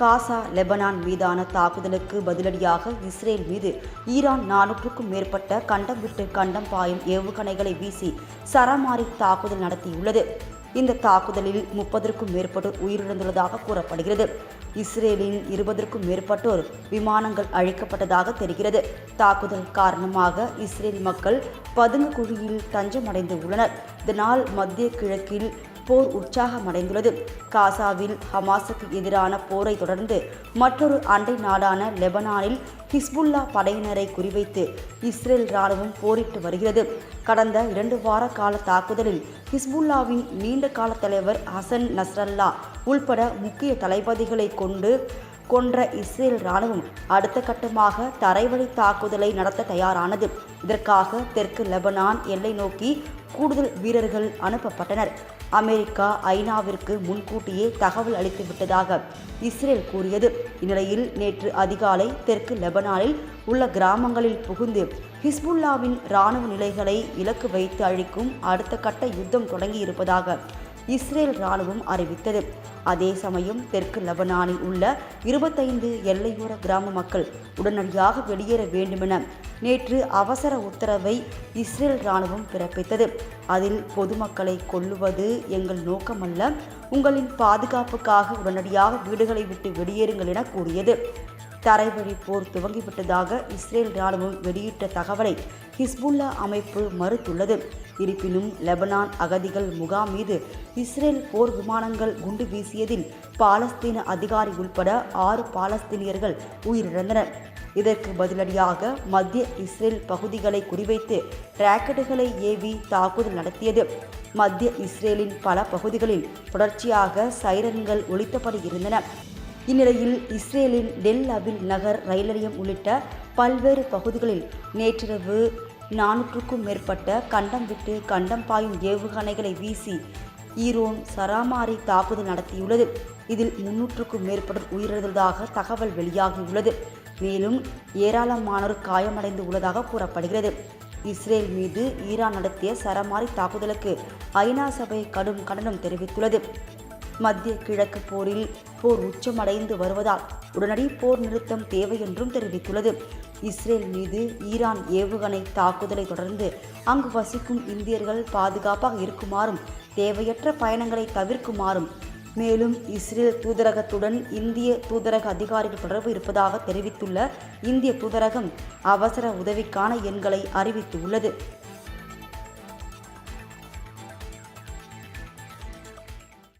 காசா Lebanon மீதான தாக்குதலுக்கு பதிலடியாக இஸ்ரேல் மீது ஈரான் நானூற்றுக்கும் மேற்பட்ட கண்டம் விட்டு கண்டம் பாயும் ஏவுகணைகளை வீசி சரமாரி தாக்குதல் நடத்தியுள்ளது. இந்த தாக்குதலில் முப்பதற்கும் மேற்பட்டோர் உயிரிழந்துள்ளதாக கூறப்படுகிறது. இஸ்ரேலின் இருபதற்கும் மேற்பட்டோர் விமானங்கள் அழிக்கப்பட்டதாக தெரிகிறது. தாக்குதல் காரணமாக இஸ்ரேல் மக்கள் பதுங்கு குழியில் தஞ்சமடைந்து உள்ளனர். இதனால் மத்திய கிழக்கில் போர் உற்சாகமடைந்துள்ளது. காசாவில் ஹமாஸுக்கு எதிரான போரை தொடர்ந்து மற்றொரு அண்டை நாடான லெபனானில் ஹிஸ்புல்லா படையினரை குறிவைத்து இஸ்ரேல் ராணுவம் போரிட்டு வருகிறது. கடந்த இரண்டு வார கால தாக்குதலில் ஹிஸ்புல்லாவின் நீண்ட கால தலைவர் ஹசன் நஸ்ரல்லா உள்பட முக்கிய தளபதிகளை கொண்டு கொன்ற இஸ்ரேல் ராணுவம் அடுத்த கட்டமாக தரைவழி தாக்குதலை நடத்த தயாரானது. இதற்காக தெற்கு லெபனான் எல்லை நோக்கி கூடுதல் வீரர்கள் அனுப்பப்பட்டனர். அமெரிக்கா ஐநாவிற்கு முன்கூட்டியே தகவல் அளித்து விட்டதாக இஸ்ரேல் கூறியது. இந்நிலையில் நேற்று அதிகாலை தெற்கு லெபனானில் உள்ள கிராமங்களில் புகுந்து ஹிஸ்புல்லாவின் இராணுவ நிலைகளை இலக்கு வைத்து அழிக்கும் அடுத்த கட்ட யுத்தம் தொடங்கியிருப்பதாக இஸ்ரேல் ராணுவம் அறிவித்தது. அதே சமயம் தெற்கு லெபனானில் உள்ள இருபத்தைந்து எல்லையோர கிராம மக்கள் உடனடியாக வெளியேற வேண்டுமென நேற்று அவசர உத்தரவை இஸ்ரேல் ராணுவம் பிறப்பித்தது. அதில் பொதுமக்களை கொல்லுவது எங்கள் நோக்கமல்ல. உங்களின் பாதுகாப்புக்காக உடனடியாக வீடுகளை விட்டு வெளியேறுங்கள் என கூறியது. தரைவழி போர் துவங்கிவிட்டதாக இஸ்ரேல் ராணுவம் வெளியிட்ட தகவலை ஹிஸ்புல்லா அமைப்பு மறுத்துள்ளது. இருப்பினும் லெபனான் அகதிகள் முகாம் மீது இஸ்ரேல் போர் விமானங்கள் குண்டு வீசியதில் பாலஸ்தீன அதிகாரி உள்பட ஆறு பாலஸ்தீனியர்கள் உயிரிழந்தனர். இதற்கு பதிலடியாக மத்திய இஸ்ரேல் பகுதிகளை குறிவைத்து ராக்கெட்டுகளை ஏவி தாக்குதல் நடத்தியது. மத்திய இஸ்ரேலின் பல பகுதிகளில் தொடர்ச்சியாக சைரன்கள் ஒலித்தபடி இருந்தன. இந்நிலையில் இஸ்ரேலின் டெல் அபில் நகர் ரயில் நிலையம் உள்ளிட்ட பல்வேறு பகுதிகளில் நேற்றிரவு நானூற்றுக்கும் மேற்பட்ட கண்டம் விட்டு கண்டம் பாயும் ஏவுகணைகளை வீசி ஈரோன் சராமாரி தாக்குதல் நடத்தியுள்ளது. இதில் முன்னூற்றுக்கும் மேற்பட்டோர் உயிரிழந்ததாக தகவல் வெளியாகியுள்ளது. மேலும் ஏராளமானோர் காயமடைந்து உள்ளதாக கூறப்படுகிறது. இஸ்ரேல் மீது ஈரான் நடத்திய சரமாரி தாக்குதலுக்கு ஐநா சபை கடும் கண்டனம் தெரிவித்துள்ளது. மத்திய கிழக்கு போரில் போர் உச்சமடைந்து வருவதால் உடனடி போர் நிறுத்தம் தேவை என்றும் தெரிவித்துள்ளது. இஸ்ரேல் மீது ஈரான் ஏவுகணை தாக்குதலை தொடர்ந்து அங்கு வசிக்கும் இந்தியர்கள் பாதுகாப்பாக இருக்குமாறும் தேவையற்ற பயணங்களை தவிர்க்குமாறும். மேலும் இஸ்ரேல் தூதரகத்துடன் இந்திய தூதரக அதிகாரிகள் தொடர்பு இருப்பதாக தெரிவித்துள்ள இந்திய தூதரகம் அவசர உதவிக்கான எண்களை அறிவித்துள்ளது.